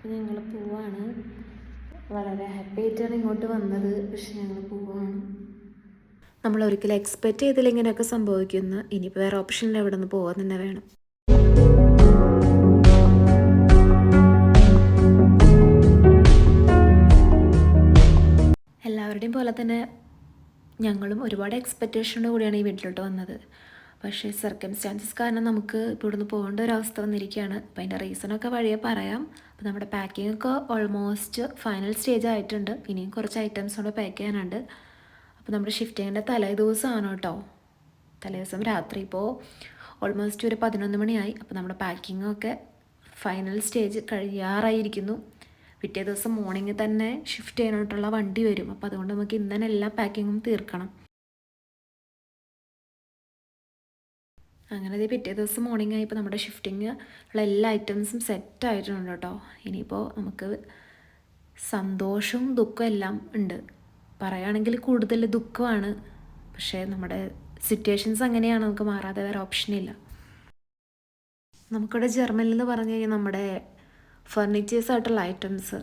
അപ്പോൾ ഞങ്ങൾ പോവാണ്. വളരെ ഹാപ്പി ആയിട്ടാണ് ഇങ്ങോട്ട് വന്നത്. പക്ഷെ ഞങ്ങൾ പോവാണ്. നമ്മൾ ഒരിക്കലും എക്സ്പെക്റ്റ് ചെയ്തില്ല ഇങ്ങനെയൊക്കെ സംഭവിക്കുന്നു ഇനിയിപ്പോൾ വേറെ ഓപ്ഷനിൽ എവിടെ നിന്ന് പോകാൻ തന്നെ വേണം. എല്ലാവരുടെയും പോലെ തന്നെ ഞങ്ങളും ഒരുപാട് എക്സ്പെക്റ്റേഷനോട് കൂടിയാണ് ഈ വീട്ടിലോട്ട് വന്നത്. പക്ഷേ സർക്കംസ്റ്റാൻസസ് കാരണം നമുക്ക് ഇവിടുന്ന് പോകേണ്ട ഒരു അവസ്ഥ വന്നിരിക്കുകയാണ്. അപ്പോൾ അതിന്റെ റീസണൊക്കെ വഴിയെ പറയാം. അപ്പോൾ നമ്മുടെ പാക്കിംഗ് ഒക്കെ ഓൾമോസ്റ്റ് ഫൈനൽ സ്റ്റേജ് ആയിട്ടുണ്ട്. ഇനിയും കുറച്ച് ഐറ്റംസ് കൂടെ പാക്ക് ചെയ്യാനുണ്ട്. അപ്പോൾ നമ്മുടെ ഷിഫ്റ്റിങ്ങിന്റെ തലേ ദിവസമാണ് കേട്ടോ. തലേ ദിവസം രാത്രി ഇപ്പോൾ ഓൾമോസ്റ്റ് ഒരു പതിനൊന്ന് മണിയായി. അപ്പോൾ നമ്മുടെ പാക്കിങ്ങൊക്കെ ഫൈനൽ സ്റ്റേജ് കഴിയാറായിരിക്കുന്നു. പിറ്റേ ദിവസം മോർണിംഗ് തന്നെ ഷിഫ്റ്റ് ചെയ്യാനായിട്ടുള്ള വണ്ടി വരും. അപ്പോൾ അതുകൊണ്ട് നമുക്ക് ഇന്ന് തന്നെ എല്ലാ പാക്കിങ്ങും തീർക്കണം. അങ്ങനെ അതേ പിറ്റേ ദിവസം മോർണിംഗ് ആയപ്പോൾ നമ്മുടെ ഷിഫ്റ്റിങ് ഉള്ള എല്ലാ ഐറ്റംസും സെറ്റ് ആയിട്ടുണ്ട് കേട്ടോ ഇനിയിപ്പോൾ നമുക്ക് സന്തോഷവും ദുഃഖവും എല്ലാം ഉണ്ട്. പറയുകയാണെങ്കിൽ കൂടുതൽ ദുഃഖമാണ്. പക്ഷേ നമ്മുടെ സിറ്റുവേഷൻസ് അങ്ങനെയാണ്. നമുക്ക് മാറാതെ വേറെ ഓപ്ഷനില്ല നമുക്കിവിടെ ജർമ്മനിൽ എന്ന് പറഞ്ഞു കഴിഞ്ഞാൽ നമ്മുടെ ഫർണിച്ചേഴ്സ് ആയിട്ടുള്ള ഐറ്റംസ്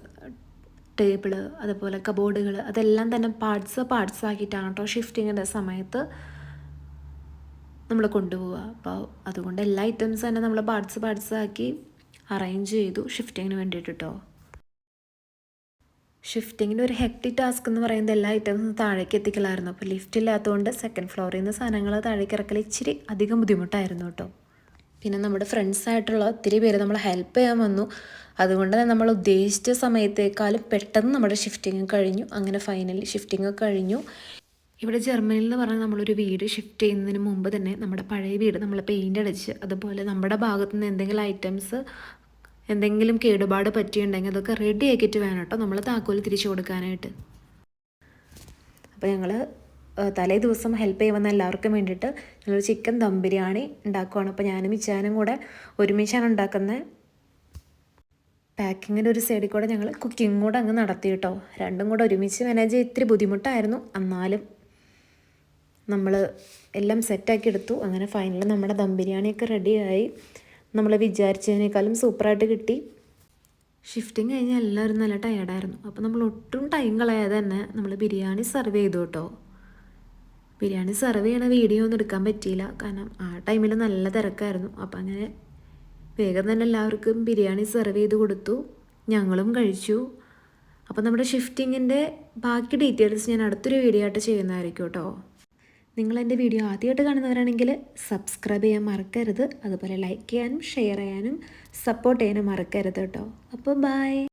ടേബിൾ അതുപോലെ കബോർഡുകൾ അതെല്ലാം തന്നെ പാർട്സ് പാർട്സ് ആക്കിയിട്ടാണ് കേട്ടോ ഷിഫ്റ്റിങ്ങിന്റെ സമയത്ത് നമ്മൾ കൊണ്ടുപോവുക അപ്പോൾ അതുകൊണ്ട് എല്ലാ ഐറ്റംസ് തന്നെ നമ്മൾ പാർട്സ് പാർട്സ് ആക്കി അറേഞ്ച് ചെയ്തു ഷിഫ്റ്റിങ്ങിന് വേണ്ടിയിട്ട് കേട്ടോ ഷിഫ്റ്റിങ്ങിന്റെ ഒരു ഹെക്ടിക് ടാസ്ക് എന്ന് പറയുന്നത് എല്ലാ ഐറ്റംസും താഴേക്ക് എത്തിക്കലായിരുന്നു. അപ്പോൾ ലിഫ്റ്റ് ഇല്ലാത്തതുകൊണ്ട് സെക്കൻഡ് ഫ്ലോറിൽ നിന്ന് സാധനങ്ങൾ താഴേക്ക് ഇറക്കൽ ഇച്ചിരി അധികം ബുദ്ധിമുട്ടായിരുന്നു കേട്ടോ. പിന്നെ നമ്മുടെ ഫ്രണ്ട്സ് ആയിട്ടുള്ള ഒത്തിരി പേര് നമ്മളെ ഹെൽപ്പ് ചെയ്യാൻ വന്നു. അതുകൊണ്ട് തന്നെ നമ്മൾ ഉദ്ദേശിച്ച സമയത്തേക്കാളും പെട്ടെന്ന് നമ്മുടെ ഷിഫ്റ്റിങ് കഴിഞ്ഞു. അങ്ങനെ ഫൈനലി ഷിഫ്റ്റിംഗ് കഴിഞ്ഞു. ഇവിടെ ജർമ്മനിയിൽ എന്ന് പറഞ്ഞാൽ നമ്മളൊരു വീട് ഷിഫ്റ്റ് ചെയ്യുന്നതിന് മുമ്പ് തന്നെ നമ്മുടെ പഴയ വീട് നമ്മൾ പെയിന്റ് അടിച്ച് അതുപോലെ നമ്മുടെ ഭാഗത്തു നിന്ന് എന്തെങ്കിലും ഐറ്റംസ് എന്തെങ്കിലും കേടുപാട് പറ്റിയുണ്ടെങ്കിൽ അതൊക്കെ റെഡി ആക്കിയിട്ട് വേണം കേട്ടോ നമ്മൾ താക്കോൽ തിരിച്ചു കൊടുക്കാനായിട്ട്. അപ്പോൾ ഞങ്ങൾ തലേ ദിവസം ഹെൽപ്പ് ചെയ്യുന്ന എല്ലാവർക്കും വേണ്ടിയിട്ട് ഞങ്ങൾ ചിക്കൻ ദം ബിരിയാണി ഉണ്ടാക്കുവാണ്. അപ്പോൾ ഞാനും ഇച്ചാനും കൂടെ ഒരുമിച്ചാണ് ഉണ്ടാക്കുന്നത് പാക്കിങ്ങിന്റെ ഒരു സൈഡിൽ കൂടെ ഞങ്ങൾ കുക്കിംഗ് കൂടെ അങ്ങ് നടത്തി കേട്ടോ. രണ്ടും കൂടെ ഒരുമിച്ച് മാനേജ് ചെയ്യാൻ ഇത്തിരി ബുദ്ധിമുട്ടായിരുന്നു. എന്നാലും നമ്മൾ എല്ലാം സെറ്റാക്കി എടുത്തു അങ്ങനെ ഫൈനലി നമ്മുടെ ദം ബിരിയാണിയൊക്കെ റെഡിയായി നമ്മൾ വിചാരിച്ചതിനേക്കാളും സൂപ്പറായിട്ട് കിട്ടി. ഷിഫ്റ്റിംഗ് കഴിഞ്ഞാൽ എല്ലാവരും നല്ല ടയർഡായിരുന്നു അപ്പോൾ നമ്മൾ ഒട്ടും ടൈം കളയാതെ തന്നെ നമ്മൾ ബിരിയാണി സെർവ് ചെയ്തു കേട്ടോ. ബിരിയാണി സെർവ് ചെയ്യണ വീഡിയോ ഒന്നും എടുക്കാൻ പറ്റിയില്ല. കാരണം ആ ടൈമിൽ നല്ല തിരക്കായിരുന്നു. അപ്പോൾ അങ്ങനെ വേഗം തന്നെ എല്ലാവർക്കും ബിരിയാണി സെർവ് ചെയ്ത് കൊടുത്തു. ഞങ്ങളും കഴിച്ചു. അപ്പോൾ നമ്മുടെ ഷിഫ്റ്റിങ്ങിന്റെ ബാക്കി ഡീറ്റെയിൽസ് ഞാൻ അടുത്തൊരു വീഡിയോ ആയിട്ട് ചെയ്യുന്നതായിരിക്കും കേട്ടോ. നിങ്ങൾ എന്റെ വീഡിയോ ആദ്യമായിട്ട് കാണുന്നവരാണെങ്കിൽ സബ്സ്ക്രൈബ് ചെയ്യാൻ മറക്കരുത്. അതുപോലെ ലൈക്ക് ചെയ്യാനും ഷെയർ ചെയ്യാനും സപ്പോർട്ട് ചെയ്യാനും മറക്കരുത് കേട്ടോ. അപ്പോൾ ബൈ